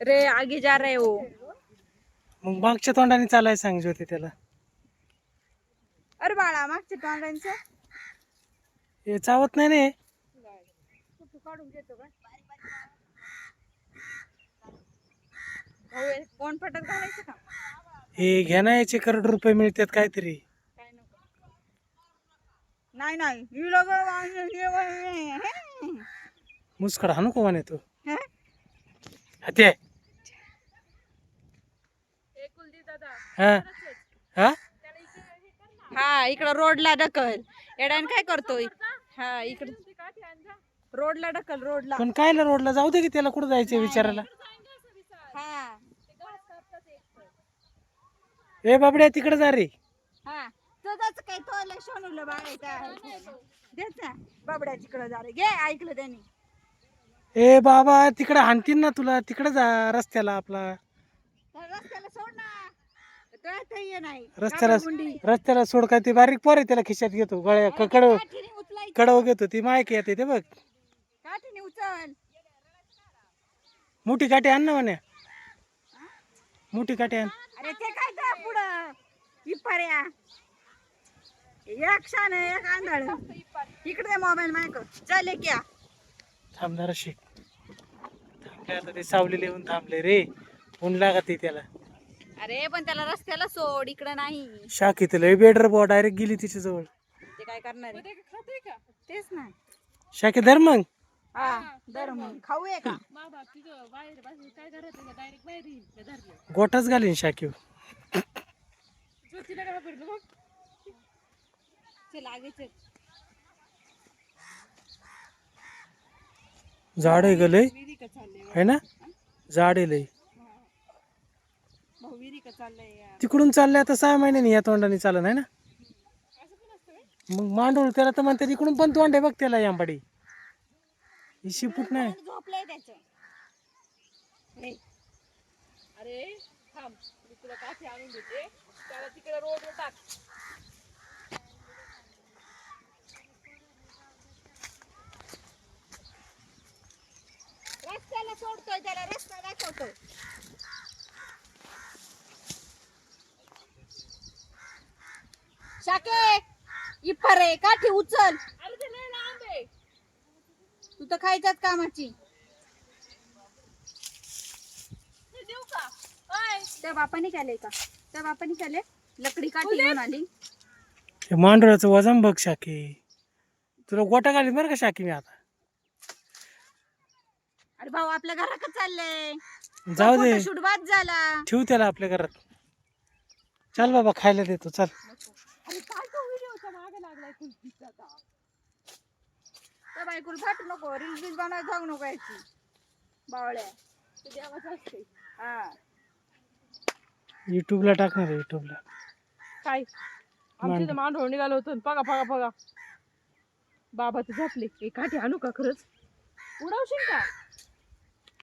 रे आगे जा रहे हो. मग मागच्या तोंडाने चालायला सांग ज्योती त्याला. अरे बाळा मागच्या तोंडांचं? हे चावत नाही रे. काढून घेतो का भाऊ हे कोण पटत घालायचं का हे घ्या ना याचे करोड रुपये मिळतात काहीतरी. नाही नाही. ही लोक वांगे- मुस्कड हाणू का म्हणे तू? हे? ते हा हा. हा? इकडं रोडला ढकल. एडान काय करतोय? हा इकडे रोडला ढकल रोडला. पण काय रोडला? जाऊ दे की त्याला कुठं जायचं विचारायला. हा. ए बाबड्या तिकडे जा रे. हा. देत ना बाबड्या तिकडं जा रे घे ऐकलं त्यांनी. ए बाबा तिकडे हाणतीन ना तुला. तिकडे जा रस्त्याला आपला. त्या रस्त्याला सोड ना. तो आता ये नाही. रस्त्याला गुंडी. रस्त्याला सोड काय ते बारीक पोर आहे त्याला खिशात घेतो. गळ्या कडव काठीने उचलायची. कडव घेतो. ती मायक येते ते बघ. काठीने उचल. मोठी काठी आण ना म्हणे. मोठी काठी आण. अरे ते काय पुढं? इपाऱ्या एक शान एक आंधळ. इकडे मोबाईल मायक चल एक या. थांबणार शिक थांबले आता ते सावलेले येऊन थांबले रे. ऊन लागत आहे त्याला. अरे पण त्याला रस्त्याला सोड इकडं नाही. शाकी तर लय बेडर बुवा डायरेक्ट गेली तिच्या जवळ ते काय करणार आहे? तेच ना. शाकी धर मग. हा दर मग. खाऊ आहे? का गोटाच घालीन शाकी झाड आहे ग लय विहिरी का चाललंय है ना? झाड आहे लय. तिकडून चाललंय आता सहा महिन्यानी या तोंडाने चालन आहे ना? मग मांडूळ त्याला तर म्हणते इकडून पण तोंड आहे बघ त्याला यांबाडी. ही शिपूट नाही. तोंड झोपलंय त्याचं. अरे थांब. मी तुला काठी आणून देते. त्याला तिकडे रोडवर टाक रस्त्याला सोडतोय त्याला रस्ता दाखवतोय शाके इप्पर आहे काठी उचल. अरे ते तर खायच्याच कामाची. हे देऊ का? काय त्या बापाने केलंय का? त्या बापाने केले लकडी काठी घेऊन आली. मांडुळाचं वजन बघ शाकी. तुला गोटा घालीन बरं का शाकी मी आता? अरे भाऊ आपल्या घराकडे चाललंय. जाऊ दे. शूट बाद झाला. ठेवू त्याला आपल्या घरात. चल बाबा खायला देतो चल. अरे काय तो व्हिडिओच्या मागे लागलाय कुलपीचा आता त्या बायकोला फाटू नको. रील बील बनवायला जाऊ नको याची बावळ्या. असते हा. युट्यूबला टाकणार युट्यूबला काय? आमच्या इथं मांडवळ निघालो होतो बघा बघा बघा बाबा तर झोपले. काठी आणू का खरंच? उडवशील का?